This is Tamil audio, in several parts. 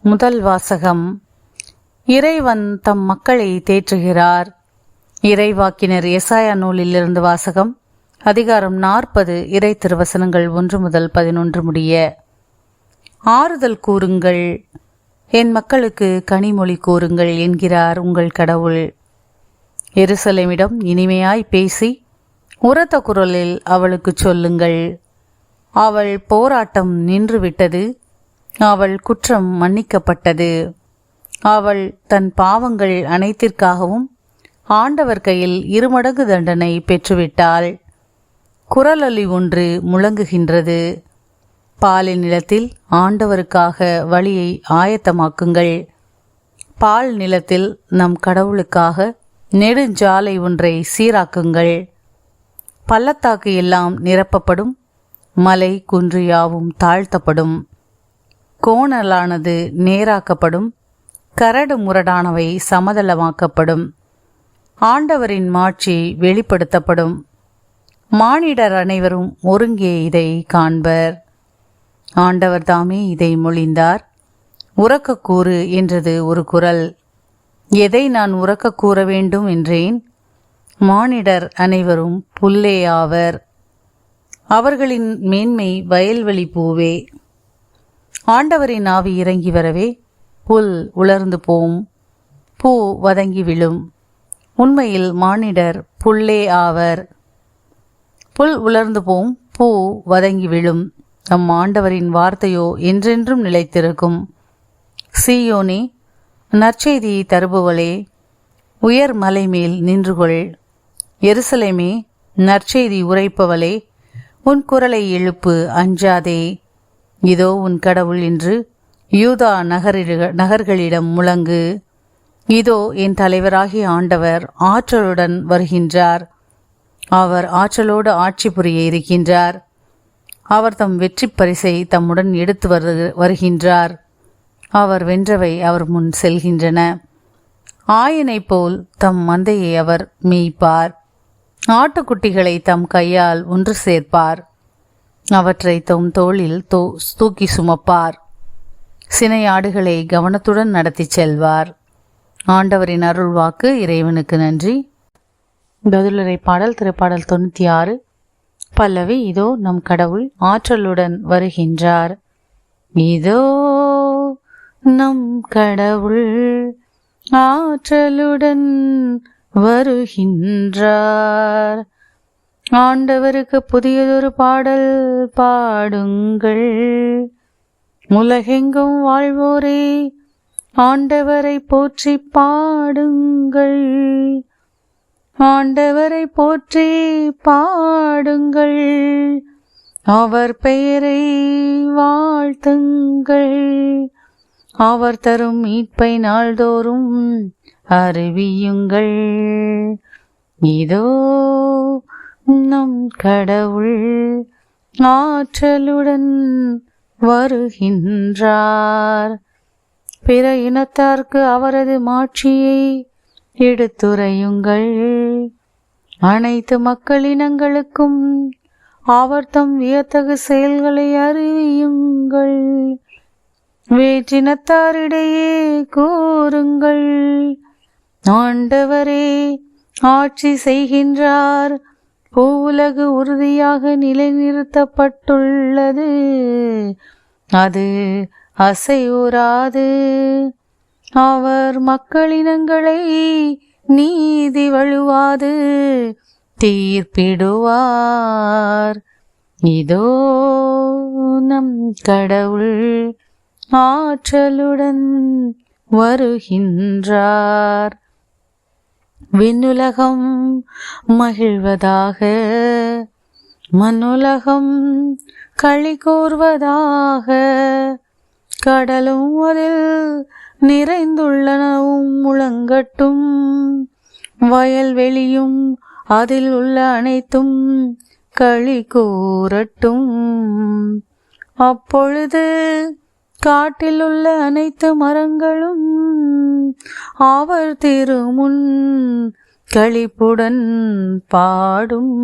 முதல் வாசகம் இறைவன் தம் மக்களை தேற்றுகிறார். இறைவாக்கினர் எசாயா நூலிலிருந்து வாசகம் அதிகாரம் நாற்பது இறை திருவசனங்கள் ஒன்று முதல் பதினொன்று முடிய. ஆறுதல் கூறுங்கள் என் மக்களுக்கு கனிமொழி கூறுங்கள் என்கிறார் உங்கள் கடவுள். எருசலேமிடம் இனிமையாய் பேசி உரத்த குரலில் அவளுக்கு சொல்லுங்கள். அவள் போராட்டம் நின்றுவிட்டது அவள் குற்றம் மன்னிக்கப்பட்டது. அவள் தன் பாவங்கள் அனைத்திற்காகவும் ஆண்டவர் கையில் இருமடங்கு தண்டனை பெற்றுவிட்டாள். குரலொலி ஒன்று முழங்குகின்றது. பாலின் நிலத்தில் ஆண்டவருக்காக வழியை ஆயத்தமாக்குங்கள். பால் நிலத்தில் நம் கடவுளுக்காக நெடுஞ்சாலை ஒன்றை சீராக்குங்கள். பள்ளத்தாக்கு எல்லாம் நிரப்பப்படும். மலை குன்று யாவும் தாழ்த்தப்படும். கோணலானது நேராக்கப்படும் கரடு முரடானவை சமதளமாக்கப்படும். ஆண்டவரின் மாட்சி வெளிப்படுத்தப்படும். மானிடர் அனைவரும் ஒருங்கே இதை காண்பர். ஆண்டவர் தாமே இதை மொழிந்தார். உறக்கக்கூறு என்றது ஒரு குரல். எதை நான் உறக்க கூற வேண்டும் என்றேன்? மானிடர் அனைவரும் புல்லே ஆவர். அவர்களின் மேன்மை வயல்வெளி பூவே. ஆண்டவரின் ஆவி இறங்கி வரவே புல் உலர்ந்து போம் பூ வதங்கி விழும். உண்மையில் மானிடர் புல்லே ஆவர். புல் உலர்ந்து போம் பூ வதங்கி விழும். நம் ஆண்டவரின் வார்த்தையோ என்றென்றும் நிலைத்திருக்கும். சீயோனே நற்செய்தியை தருபவளே உயர் மலை மேல் நின்றுகொள். எருசலேமே நற்செய்தி உரைப்பவளே உன் குரலை எழுப்பு அஞ்சாதே. இதோ உன் கடவுள் என்று யூதா நகரில் நகர்களிடம் முழங்கு. இதோ என் தலைவராகிய ஆண்டவர் ஆற்றலுடன் வருகின்றார். அவர் ஆற்றலோடு ஆட்சி புரிய இருக்கின்றார். அவர் தம் வெற்றி பரிசை தம்முடன் எடுத்து வரு வருகின்றார். அவர் வென்றவை அவர் முன் செல்கின்றன. ஆயனை போல் தம் மந்தையை அவர் மேய்ப்பார். ஆட்டுக்குட்டிகளை தம் கையால் ஒன்று சேர்ப்பார். அவற்றை தம் தோளில் தோ தூக்கி சுமப்பார். சினை ஆடுகளை கவனத்துடன் நடத்தி செல்வார். ஆண்டவரின் அருள் வாக்கு இறைவனுக்கு நன்றி. பதிலுரை பாடல் திருப்பாடல் தொண்ணூற்றி ஆறு பல்லவி இதோ நம் கடவுள் ஆற்றலுடன் வருகின்றார். இதோ நம் கடவுள் ஆற்றலுடன் வருகின்றார். ஆண்டவருக்கு புதியதொரு பாடல் பாடுங்கள். உலகெங்கும் வாழ்வோரே ஆண்டவரை போற்றி பாடுங்கள். ஆண்டவரை போற்றி பாடுங்கள். அவர் பெயரை வாழ்த்துங்கள். அவர் தரும் மீட்பை நாள்தோறும் அறிவியுங்கள். இதோ நம் கடவுள் ஆற்றலுடன் வருகின்றார். பிற இனத்தார்க்கு அவரது மாட்சியை எடுத்துரையுங்கள். அனைத்து மக்களினங்களுக்கும் அவர் தம் வியத்தகு செயல்களை அறிவியுங்கள். வேற்றினத்தாரிடையே கூறுங்கள். ஆண்டவரே ஆட்சி செய்கின்றார். பூவுலகு உறுதியாக நிலைநிறுத்தப்பட்டுள்ளது. அது அசைவுறாது. அவர் மக்களினங்களை நீதி வழுவாது. தீர்ப்பிடுவார். இதோ நம் கடவுள் ஆற்றலுடன் வருகின்றார். விண்ணுலகம் மகிழ்வதாக மண்ணுலகம் களி கூர்வதாக கடலும் அதில் நிறைந்துள்ளனவும் முழங்கட்டும். வயல்வெளியும் அதில் உள்ள அனைத்தும் களி கூறட்டும். அப்பொழுது காட்டில் உள்ள அனைத்து மரங்களும் அவர் திருமுன் களிப்புடன் பாடும்.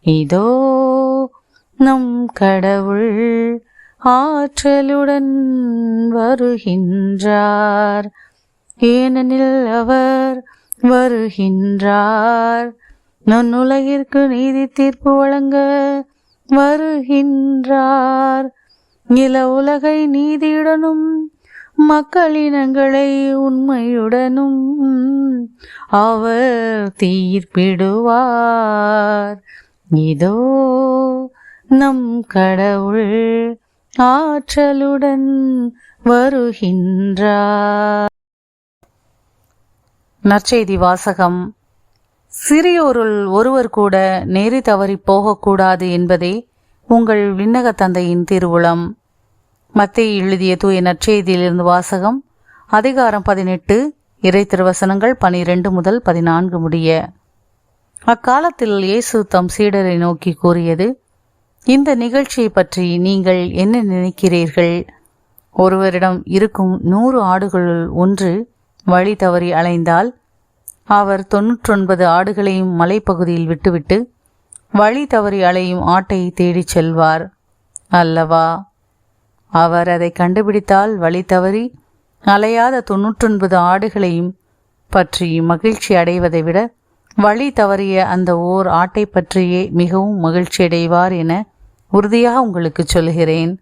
இதோ நம் கடவுள் ஆற்றலுடன் வருகின்றார். ஏனெனில் அவர் வருகின்றார். நன்னுலகிற்கு நீதி தீர்ப்பு வழங்க வருகின்றார். நில உலகை நீதியுடனும் மக்களினங்களை உண்மையுடனும் அவர் தீர்ப்பிடுவார். இதோ நம் கடவுள் ஆற்றலுடன் வருகின்றார். நற்செய்தி வாசகம். சிறியோருள் ஒருவர் கூட நேரி தவறி போகக்கூடாது என்பதே உங்கள் விண்ணக தந்தையின் திருவுளம். மத்திய எழுதிய தூய நற்செய்தியிலிருந்து வாசகம் அதிகாரம் பதினெட்டு இறை திருவசனங்கள் பனிரெண்டு முதல் பதினான்கு முடிய. அக்காலத்தில் இயேசு தம் சீடரை நோக்கி கூறியது இந்த நிகழ்ச்சியை பற்றி நீங்கள் என்ன நினைக்கிறீர்கள்? ஒருவரிடம் இருக்கும் நூறு ஆடுகளுள் ஒன்று வழி தவறி அலைந்தால் அவர் தொன்னூற்றொன்பது ஆடுகளையும் மலைப்பகுதியில் விட்டுவிட்டு வழி தவறி அலையும் ஆட்டை தேடிச் செல்வார் அல்லவா? அவர் அதை கண்டுபிடித்தால் வழி தவறி அலையாத தொன்னூற்றொன்பது ஆடுகளையும் பற்றி மகிழ்ச்சி அடைவதை விட வழி தவறிய அந்த ஓர் ஆட்டை பற்றியே மிகவும் மகிழ்ச்சி அடைவார் என உறுதியாக உங்களுக்கு சொல்கிறேன்.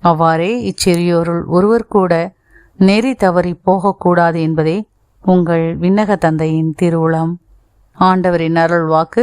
அவ்வாறே இச்சிறியோருள் ஒருவர் கூட நெறி தவறி போகக்கூடாது என்பதே உங்கள் விண்ணக தந்தையின் திருவுளம். ஆண்டவரின் அருள் வாக்கு